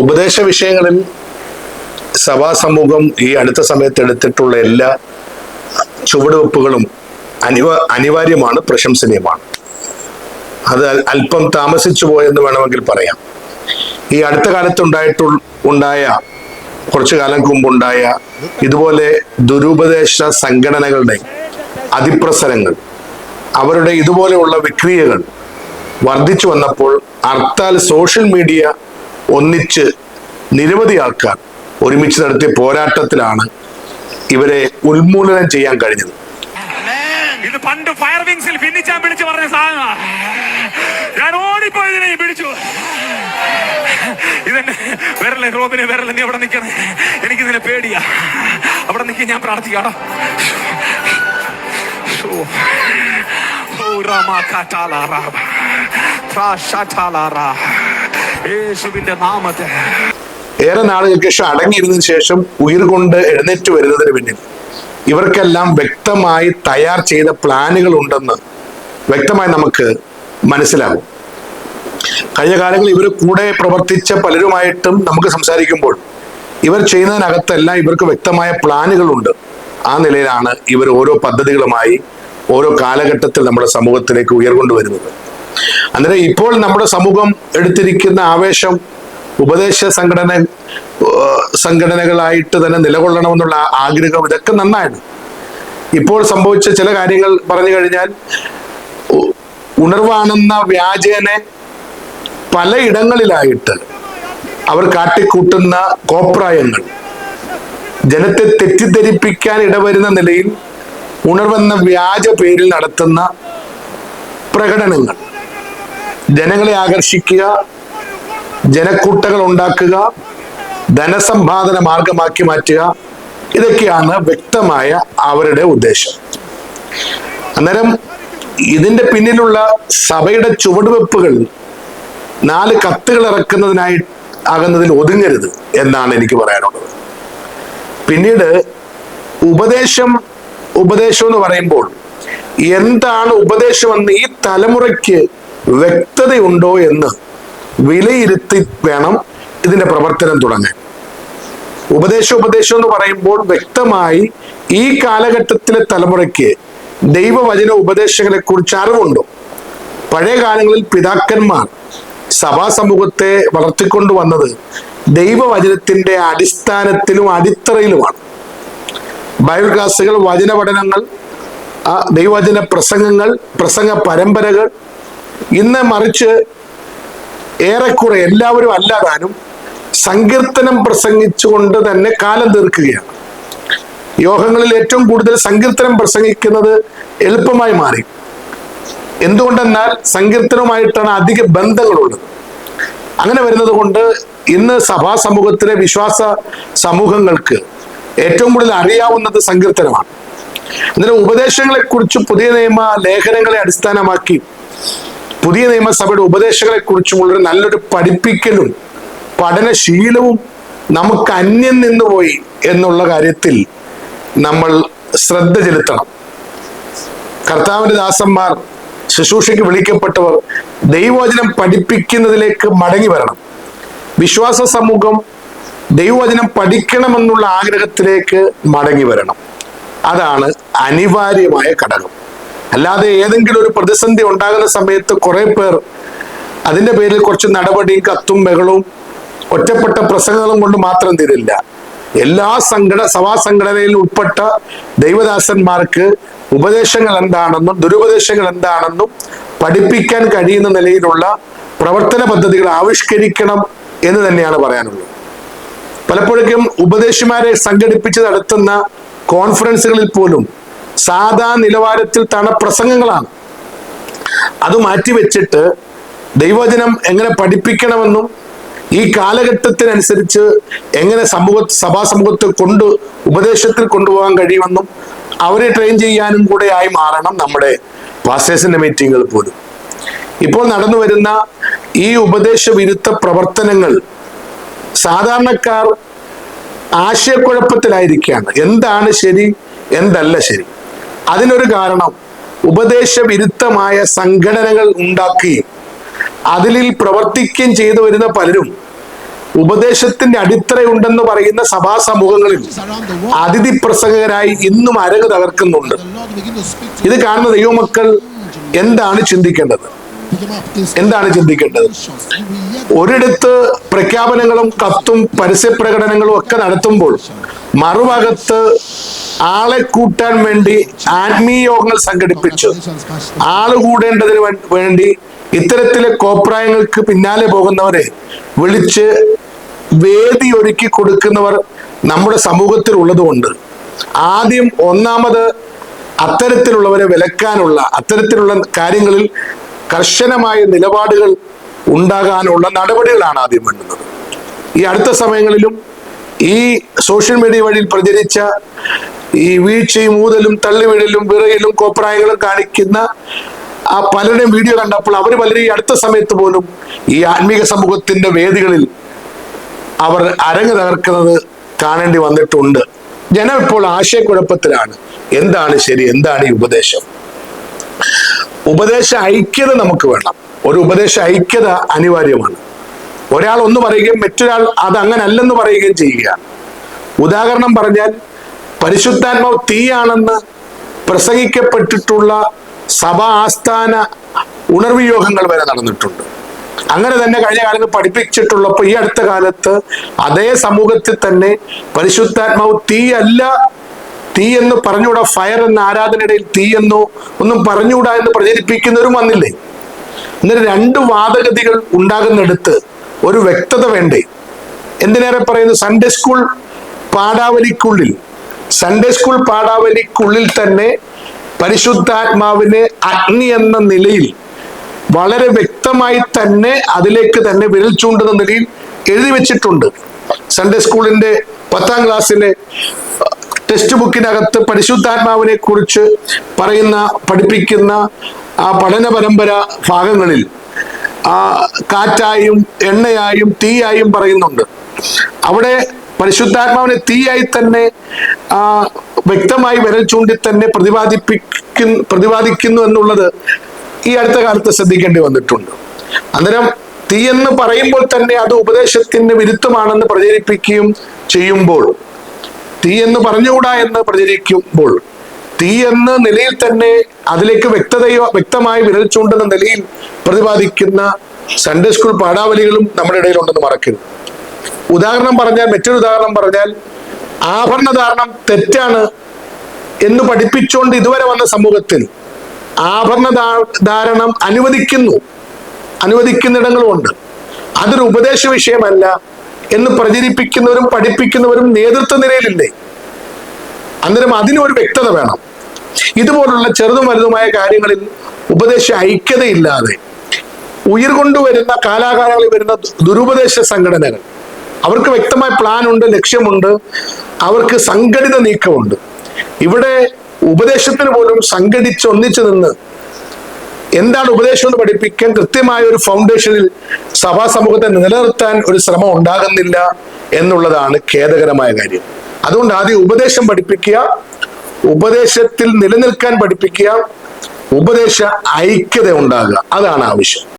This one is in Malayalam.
ഉപദേശ വിഷയങ്ങളിൽ സഭാ സമൂഹം ഈ അടുത്ത സമയത്ത് എടുത്തിട്ടുള്ള എല്ലാ ചുവടുവെപ്പുകളും അനിവ അനിവാര്യമാണ് പ്രശംസനീയമാണ്. അത് അല്പം താമസിച്ചു പോയെന്ന് വേണമെങ്കിൽ പറയാം. ഈ അടുത്ത കാലത്ത് ഉണ്ടായിട്ടു ഉണ്ടായ കുറച്ചു കാലം മുമ്പുണ്ടായ ഇതുപോലെ ദുരുപദേശ സംഘടനകളുടെ അതിപ്രസരങ്ങൾ അവരുടെ ഇതുപോലെയുള്ള വിക്രിയകൾ വർദ്ധിച്ചു വന്നപ്പോൾ ഹർത്താൽ സോഷ്യൽ മീഡിയ ഒന്നിച്ച് നിരവധി ആൾക്കാർ ഒരുമിച്ച് നടത്തിയ പോരാട്ടത്തിലാണ് ഇവരെ ഉന്മൂലനം ചെയ്യാൻ കഴിഞ്ഞത്. ഇത് പണ്ട് ഫയർ വിങ്സിൽ ഭിന്നിച്ചാൻ വിളിച്ചു പറഞ്ഞ സാധനമാണ് ഞാൻ ഓടിപ്പോയതിനെ പിടിച്ചു. ഇതെന്നെ വിരലെ റോബിനെ വിരലെ നീ അവിടെ നിൽക്കണേ എനിക്ക് നിന്നെ പേടിയാ. അവിടെ നിൽക്കി ഞാൻ പ്രാർത്ഥിക്കാടോ. യേശുവിന്റെ നാമത്തെ ഏറെ നാളുകൾക്ക് ശേഷം അടങ്ങിയിരുന്നതിന് ശേഷം ഉയർകൊണ്ട് എഴുന്നേറ്റ് വരുന്നതിന് പിന്നിൽ. ഇവർക്കെല്ലാം വ്യക്തമായി തയ്യാർ ചെയ്ത പ്ലാനുകൾ ഉണ്ടെന്ന് വ്യക്തമായി നമുക്ക് മനസ്സിലാകും. കഴിഞ്ഞ കാലങ്ങളിൽ ഇവർ കൂടെ പ്രവർത്തിച്ച പലരുമായിട്ടും നമുക്ക് സംസാരിക്കുമ്പോൾ ഇവർ ചെയ്യുന്നതിനകത്തെല്ലാം ഇവർക്ക് വ്യക്തമായ പ്ലാനുകളുണ്ട് ആ നിലയിലാണ് ഇവർ ഓരോ പദ്ധതികളുമായി ഓരോ കാലഘട്ടത്തിൽ നമ്മുടെ സമൂഹത്തിലേക്ക് ഉയർകൊണ്ടുവരുന്നത് അന്നേരം ഇപ്പോൾ നമ്മുടെ സമൂഹം എടുത്തിരിക്കുന്ന ആവേശം ഉപദേശ സംഘടന സംഘടനകളായിട്ട് തന്നെ നിലകൊള്ളണമെന്നുള്ള ആഗ്രഹം ഇതൊക്കെ നന്നാണ്. ഇപ്പോൾ സംഭവിച്ച ചില കാര്യങ്ങൾ പറഞ്ഞു കഴിഞ്ഞാൽ ഉണർവാണെന്ന വ്യാജേനെ പലയിടങ്ങളിലായിട്ട് അവർ കാട്ടിക്കൂട്ടുന്ന കോപ്രായങ്ങൾ ജനത്തെ തെറ്റിദ്ധരിപ്പിക്കാൻ ഇടവരുന്ന നിലയിൽ ഉണർവെന്ന വ്യാജ പേരിൽ നടത്തുന്ന പ്രകടനങ്ങൾ ജനങ്ങളെ ആകർഷിക്കുക ജനക്കൂട്ടങ്ങൾ ഉണ്ടാക്കുക ധനസമ്പാദന മാർഗമാക്കി മാറ്റുക ഇതൊക്കെയാണ് വ്യക്തമായ അവരുടെ ഉദ്ദേശം. അന്നേരം ഇതിന്റെ പിന്നിലുള്ള സഭയുടെ ചുവടുവെപ്പുകൾ നാല് കത്തുകൾ ഇറക്കുന്നതിനായി ആകുന്നതിൽ ഒതുങ്ങരുത് എന്നാണ് എനിക്ക് പറയാനുള്ളത്. പിന്നീട് ഉപദേശം ഉപദേശം എന്ന് പറയുമ്പോൾ എന്താണ് ഉപദേശം എന്ന് ഈ തലമുറയ്ക്ക് വ്യക്തതയുണ്ടോ എന്ന് വിലയിരുത്തി വേണം ഇതിന്റെ പ്രവർത്തനം തുടങ്ങാൻ. ഉപദേശോപദേശം ഉപദേശം എന്ന് പറയുമ്പോൾ വ്യക്തമായി ഈ കാലഘട്ടത്തിലെ തലമുറയ്ക്ക് ദൈവവചന ഉപദേശങ്ങളെ കുറിച്ച് അറിവുണ്ടോ? പഴയ കാലങ്ങളിൽ പിതാക്കന്മാർ സഭാ സമൂഹത്തെ വളർത്തിക്കൊണ്ടു വന്നത് ദൈവവചനത്തിന്റെ അടിസ്ഥാനത്തിലും അടിത്തറയിലുമാണ്. ബൈബിൾ ക്ലാസ്സുകൾ വചന പഠനങ്ങൾ ദൈവവചന പ്രസംഗങ്ങൾ പ്രസംഗ പരമ്പരകൾ ഇന്ന് മറിച്ച് ഏറെക്കുറെ എല്ലാവരും അല്ലാതാനും സങ്കീർത്തനം പ്രസംഗിച്ചുകൊണ്ട് തന്നെ കാലം തീർക്കുകയാണ്. യോഗങ്ങളിൽ ഏറ്റവും കൂടുതൽ സങ്കീർത്തനം പ്രസംഗിക്കുന്നത് എളുപ്പമായി മാറി. എന്തുകൊണ്ടെന്നാൽ സങ്കീർത്തനവുമായിട്ടാണ് അധിക ബന്ധങ്ങളുള്ളത്. അങ്ങനെ വരുന്നത് കൊണ്ട് ഇന്ന് സഭാ സമൂഹത്തിലെ വിശ്വാസ സമൂഹങ്ങൾക്ക് ഏറ്റവും കൂടുതൽ അറിയാവുന്നത് സങ്കീർത്തനമാണ്. ഉപദേശങ്ങളെ കുറിച്ച് പുതിയ നിയമ ലേഖനങ്ങളെ അടിസ്ഥാനമാക്കി പുതിയ നിയമസഭയുടെ ഉപദേശങ്ങളെ കുറിച്ചുമുള്ള നല്ലൊരു പഠിപ്പിക്കലും പഠനശീലവും നമുക്ക് അന്യം നിന്നുപോയി എന്നുള്ള കാര്യത്തിൽ നമ്മൾ ശ്രദ്ധ ചെലുത്തണം. കർത്താവിന്റെ ദാസന്മാർ ശുശ്രൂഷയ്ക്ക് വിളിക്കപ്പെട്ടവർ ദൈവവചനം പഠിപ്പിക്കുന്നതിലേക്ക് മടങ്ങി വരണം. വിശ്വാസ സമൂഹം ദൈവവചനം പഠിക്കണമെന്നുള്ള ആഗ്രഹത്തിലേക്ക് മടങ്ങി വരണം. അതാണ് അനിവാര്യമായ ഘടകം. അല്ലാതെ ഏതെങ്കിലും ഒരു പ്രതിസന്ധി ഉണ്ടാകുന്ന സമയത്ത് കുറെ പേർ അതിന്റെ പേരിൽ കുറച്ച് നടപടിയും കത്തും ബഹളവും ഒറ്റപ്പെട്ട പ്രസംഗങ്ങളും കൊണ്ട് മാത്രം തീരില്ല എല്ലാ സംഘട സഭാ സംഘടനയിൽ ഉൾപ്പെട്ട ദൈവദാസന്മാർക്ക് ഉപദേശങ്ങൾ എന്താണെന്നും ദുരുപദേശങ്ങൾ എന്താണെന്നും പഠിപ്പിക്കാൻ കഴിയുന്ന നിലയിലുള്ള പ്രവർത്തന പദ്ധതികൾ ആവിഷ്കരിക്കണം എന്ന് തന്നെയാണ് പറയാനുള്ളത്. പലപ്പോഴേക്കും ഉപദേശിമാരെ സംഘടിപ്പിച്ച് നടത്തുന്ന കോൺഫറൻസുകളിൽ പോലും സാധാ നിലവാരത്തിൽ തണ പ്രസംഗങ്ങളാണ് അത് മാറ്റിവെച്ചിട്ട് ദൈവജനം എങ്ങനെ പഠിപ്പിക്കണമെന്നും ഈ കാലഘട്ടത്തിനനുസരിച്ച് എങ്ങനെ സമൂഹ സഭാ സമൂഹത്തെ കൊണ്ട് ഉപദേശത്തിൽ കൊണ്ടുപോകാൻ കഴിയുമെന്നും അവരെ ട്രെയിൻ ചെയ്യാനും കൂടെ ആയി മാറണം നമ്മുടെ പാസ്റ്റേഴ്സിന്റെ മീറ്റിങ്ങുകൾ പോലും. ഇപ്പോൾ നടന്നു വരുന്ന ഈ ഉപദേശ വിരുദ്ധ പ്രവർത്തനങ്ങൾ സാധാരണക്കാർ ആശയക്കുഴപ്പത്തിലായിരിക്കുകയാണ്. എന്താണ് ശരി എന്തല്ല ശരി? അതിനൊരു കാരണം ഉപദേശ വിരുദ്ധമായ സംഘടനകൾ ഉണ്ടാക്കുകയും അതിലിൽ പ്രവർത്തിക്കുകയും ചെയ്തു വരുന്ന പലരും ഉപദേശത്തിന്റെ അടിത്തറയുണ്ടെന്ന് പറയുന്ന സഭാ സമൂഹങ്ങളിൽ അതിഥി പ്രസംഗകരായി ഇന്നും അരങ്ങ് തകർക്കുന്നുണ്ട്. ഇത് കാണുന്ന ദൈവമക്കൾ എന്താണ് ചിന്തിക്കേണ്ടത്? എന്താണ് ചിന്തിക്കേണ്ടത്? ഒരിടത്ത് പ്രഖ്യാപനങ്ങളും കത്തും പരസ്യ പ്രകടനങ്ങളും ഒക്കെ നടത്തുമ്പോൾ മറുഭാഗത്ത് ആളെ കൂട്ടാൻ വേണ്ടി ആത്മീയ യോഗങ്ങൾ സംഘടിപ്പിച്ചു. ആൾ കൂടേണ്ടതിന് വേണ്ടി ഇത്തരത്തിലെ കോപ്രായങ്ങൾക്ക് പിന്നാലെ പോകുന്നവരെ വിളിച്ച് വേദി ഒരുക്കി കൊടുക്കുന്നവർ നമ്മുടെ സമൂഹത്തിൽ ഉള്ളതുകൊണ്ട് ആദ്യം ഒന്നാമത് അത്തരത്തിലുള്ളവരെ വിലക്കാനുള്ള അത്തരത്തിലുള്ള കാര്യങ്ങളിൽ കർശനമായ നിലപാടുകൾ ഉണ്ടാകാനുള്ള നടപടികളാണ് ആദ്യം വേണ്ടുന്നത്. ഈ അടുത്ത സമയങ്ങളിലും ഈ സോഷ്യൽ മീഡിയ വഴി പ്രചരിച്ച ഈ വീഴ്ചയും ഊതലും തള്ളിവീഴലും വിറയിലും കോപ്രായങ്ങളും കാണിക്കുന്ന ആ പലരുടെയും വീഡിയോ കണ്ടപ്പോൾ അവർ പലരും ഈ അടുത്ത സമയത്ത് പോലും ഈ ആത്മീക സമൂഹത്തിന്റെ വേദികളിൽ അവർ അരങ്ങ് തകർക്കുന്നത് കാണേണ്ടി വന്നിട്ടുണ്ട്. ജനം ഇപ്പോൾ ആശയക്കുഴപ്പത്തിലാണ്. എന്താണ് ശരി? എന്താണ് ഈ ഉപദേശം? ഉപദേശ ഐക്യത നമുക്ക് വേണം. ഒരു ഉപദേശ ഐക്യത അനിവാര്യമാണ്. ഒരാൾ ഒന്ന് പറയുകയും മറ്റൊരാൾ അത് അങ്ങനെ അല്ലെന്ന് പറയുകയും ചെയ്യുക. ഉദാഹരണം പറഞ്ഞാൽ പരിശുദ്ധാത്മാവ് തീയാണെന്ന് പ്രസംഗിക്കപ്പെട്ടിട്ടുള്ള സഭാ ആസ്ഥാന ഉണർവിയോഗങ്ങൾ വരെ നടന്നിട്ടുണ്ട്. അങ്ങനെ തന്നെ കഴിഞ്ഞ കാലത്ത് പഠിപ്പിച്ചിട്ടുള്ളപ്പോൾ ഈ അടുത്ത കാലത്ത് അതേ സമൂഹത്തിൽ തന്നെ പരിശുദ്ധാത്മാവ് തീ അല്ല തീ എന്ന് പറഞ്ഞുകൂടാ ഫയർ എന്ന ആരാധനയിടയിൽ തീ എന്നോ ഒന്നും പറഞ്ഞുകൂടാ എന്ന് പ്രചരിപ്പിക്കുന്നവരും വന്നില്ലേ? എന്നിട്ട് രണ്ട് വാദഗതികൾ ഉണ്ടാകുന്നിടത്ത് ഒരു വ്യക്തത വേണ്ടേ? എന്തിനേറെ പറയുന്നു? സൺഡേ സ്കൂൾ പാഠാവലിക്കുള്ളിൽ. സൺഡേ സ്കൂൾ പാഠാവലിക്കുള്ളിൽ തന്നെ പരിശുദ്ധാത്മാവിനെ അഗ്നി എന്ന നിലയിൽ വളരെ വ്യക്തമായി തന്നെ അതിലേക്ക് തന്നെ വിരൽ ചൂണ്ടുന്ന നിലയിൽ എഴുതി വെച്ചിട്ടുണ്ട്. സൺഡേ സ്കൂളിന്റെ പത്താം ക്ലാസ്സിലെ ടെക്സ്റ്റ് ബുക്കിനകത്ത് പരിശുദ്ധാത്മാവിനെ കുറിച്ച് പറയുന്ന പഠിപ്പിക്കുന്ന ആ പഠന പരമ്പര ഭാഗങ്ങളിൽ ആ കാറ്റായും എണ്ണയായും തീയായും പറയുന്നുണ്ട്. അവിടെ പരിശുദ്ധാത്മാവിനെ തീയായി തന്നെ ആ വ്യക്തമായി വിരൽ ചൂണ്ടി തന്നെ പ്രതിപാദിപ്പിക്കുന്നു പ്രതിപാദിക്കുന്നു എന്നുള്ളത് ഈ അടുത്ത കാലത്ത് ശ്രദ്ധിക്കേണ്ടി വന്നിട്ടുണ്ട്. അന്നേരം തീ എന്ന് പറയുമ്പോൾ തന്നെ അത് ഉപദേശത്തിന് വിരുദ്ധമാണെന്ന് പ്രചരിപ്പിക്കുകയും ചെയ്യുമ്പോൾ തീ എന്ന് പറഞ്ഞുകൂടാ എന്ന് പ്രചരിക്കുമ്പോൾ തീ എന്ന നിലയിൽ തന്നെ അതിലേക്ക് വ്യക്തതയോ വ്യക്തമായി വിരൽ ചൂണ്ടുന്ന നിലയിൽ പ്രതിപാദിക്കുന്ന സൺഡേ സ്കൂൾ പാഠാവലികളും നമ്മുടെ ഇടയിലുണ്ടെന്ന് മറക്കരുത്. ഉദാഹരണം പറഞ്ഞാൽ മറ്റൊരു ഉദാഹരണം പറഞ്ഞാൽ ആഭരണധാരണം തെറ്റാണ് എന്ന് പഠിപ്പിച്ചുകൊണ്ട് ഇതുവരെ വന്ന സമൂഹത്തിൽ ആഭരണ ധാരണം അനുവദിക്കുന്നു. അനുവദിക്കുന്നിടങ്ങളുമുണ്ട്. അതൊരു ഉപദേശ വിഷയമല്ല എന്ന് പ്രചരിപ്പിക്കുന്നവരും പഠിപ്പിക്കുന്നവരും നേതൃത്വ നിലയിലില്ലേ അന്നേരം അതിനൊരു വ്യക്തത വേണം. ഇതുപോലുള്ള ചെറുതും വലുതുമായ കാര്യങ്ങളിൽ ഉപദേശ ഐക്യതയില്ലാതെ ഉയർകൊണ്ടുവരുന്ന കാലാകാലങ്ങളിൽ വരുന്ന ദുരുപദേശ സംഘടനകൾ. അവർക്ക് വ്യക്തമായ പ്ലാൻ ഉണ്ട് ലക്ഷ്യമുണ്ട്. അവർക്ക് സംഘടിത നീക്കമുണ്ട്. ഇവിടെ ഉപദേശത്തിന് പോലും സംഘടിച്ച് ഒന്നിച്ചു നിന്ന് എന്താണ് ഉപദേശം എന്ന് പഠിപ്പിക്കാൻ കൃത്യമായ ഒരു ഫൗണ്ടേഷനിൽ സഭാ സമൂഹത്തെ നിലനിർത്താൻ ഒരു ശ്രമം ഉണ്ടാകുന്നില്ല എന്നുള്ളതാണ് ഖേദകരമായ കാര്യം. അതുകൊണ്ട് ആദ്യം ഉപദേശം പഠിപ്പിക്കുക ഉപദേശത്തിൽ നിലനിൽക്കാൻ പഠിപ്പിക്കുക ഉപദേശ ഐക്യത ഉണ്ടാകുക. അതാണ് ആവശ്യം.